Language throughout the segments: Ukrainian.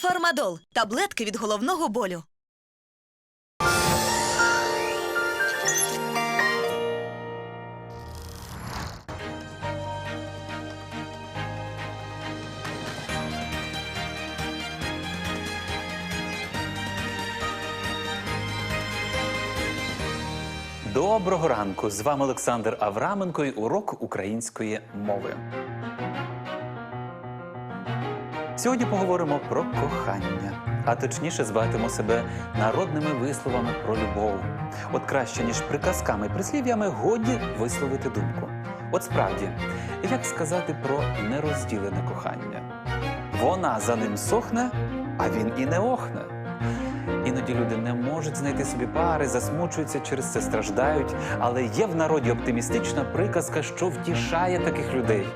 Фармадол таблетки від головного болю. Доброго ранку! З вами Олександр Авраменко і урок української мови. Сьогодні поговоримо про кохання, а точніше зватимо себе народними висловами про любов. От краще, ніж приказками і прислів'ями, годі висловити думку. От справді, як сказати про нерозділене кохання? Вона за ним сохне, а він і не охне. Іноді люди не можуть знайти собі пари, засмучуються через це, страждають. Але є в народі оптимістична приказка, що втішає таких людей.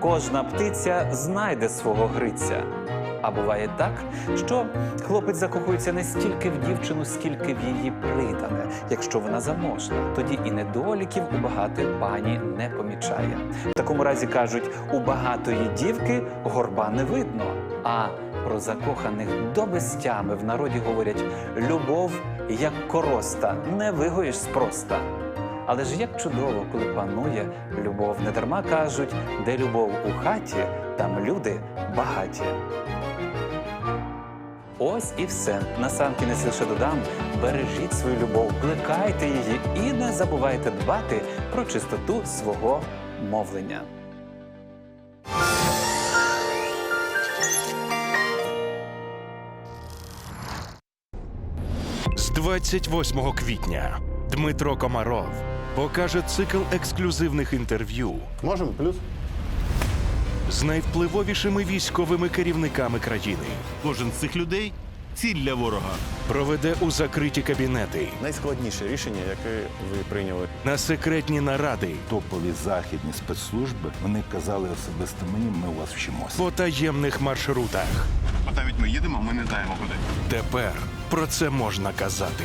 Кожна птиця знайде свого гриця. А буває так, що хлопець закохується не стільки в дівчину, скільки в її придане. Якщо вона заможна, тоді і недоліків у багатої пані не помічає. В такому разі кажуть, у багатої дівки горба не видно. А про закоханих до безтями в народі говорять любов як короста, не вигоїш спроста. Але ж як чудово, коли панує любов, не дарма кажуть, де любов у хаті, там люди багаті. Ось і все. Насамкінець лише додам: бережіть свою любов, плекайте її і не забувайте дбати про чистоту свого мовлення. З 28 квітня Дмитро Комаров покаже цикл ексклюзивних інтерв'ю Можемо плюс? з найвпливовішими військовими керівниками країни. Кожен з цих людей ціль для ворога. Проведе у закриті кабінети Найскладніше рішення, яке ви прийняли. на секретні наради топові західні спецслужби вони казали особисто мені, ми у вас вчимося. по таємних маршрутах. От навіть ми їдемо, ми не знаємо куди. Тепер про це можна казати.